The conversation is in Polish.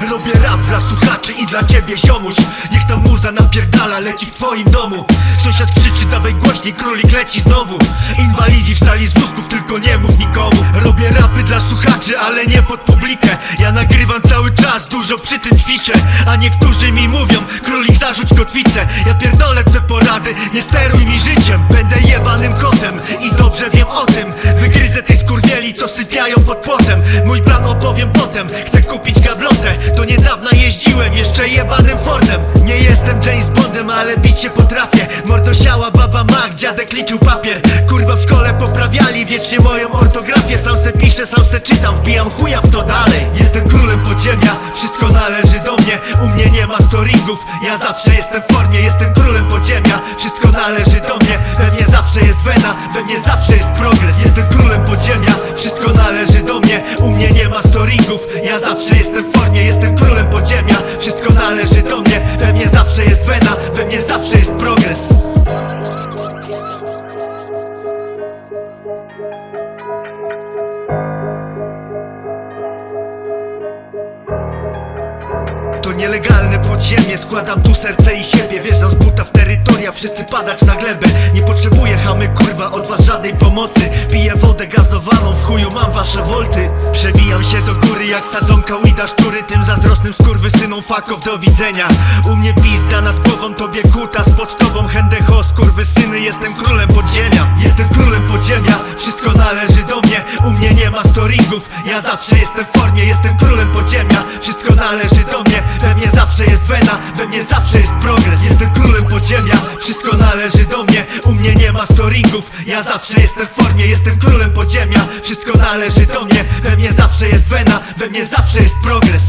Robię rap dla słuchaczy i dla ciebie ziomuś. Niech ta muza napierdala, leci w twoim domu. Sąsiad krzyczy, dawaj głośniej, królik leci znowu. Inwalidzi wstali z wózków, tylko nie mów nikomu. Robię rapy dla słuchaczy, ale nie pod publikę. Ja nagrywam cały czas, dużo przy tym ćwiczę. A niektórzy mi mówią, królik zarzuć kotwicę. Ja pierdolę twe porady, nie steruj mi życiem. Będę jebanym Bić się potrafię. Mordosiała, baba Mac, dziadek liczył papier. Kurwa w szkole poprawiali wiecznie moją ortografię. Sam se piszę, sam se czytam, wbijam chuja w to dalej. Jestem królem podziemia, wszystko należy do mnie. U mnie nie ma storingów, ja zawsze jestem w formie. Jestem królem podziemia, zawsze jest wena, we mnie zawsze jest progres. To nielegalne podziemie, składam tu serce i siebie Wjeżdżam z buta w terytoria, wszyscy padać na glebę. Nie potrzebuję chamy kurwa od was żadnej pomocy. Piję wodę gazowaną, w chuju mam wasze wolty. Przebijam się do góry jak sadzonka Łida szczury Tym zazdrosnym skurwysynom fakow do widzenia. U mnie pizda nad głową, tobie kutas pod tobą Hendecho, skurwysyny, jestem królem podziemia. Jestem królem podziemia, wszystko należy do mnie. U mnie nie ma storingów, ja zawsze jestem w formie. Jestem królem podziemia, wszystko należy do mnie. We mnie zawsze jest wena, we mnie zawsze jest progres. Jestem królem podziemia, wszystko należy do mnie. U mnie nie ma storingów, ja zawsze jestem w formie. Jestem królem podziemia, wszystko należy do mnie. We mnie zawsze jest wena, we mnie zawsze jest progres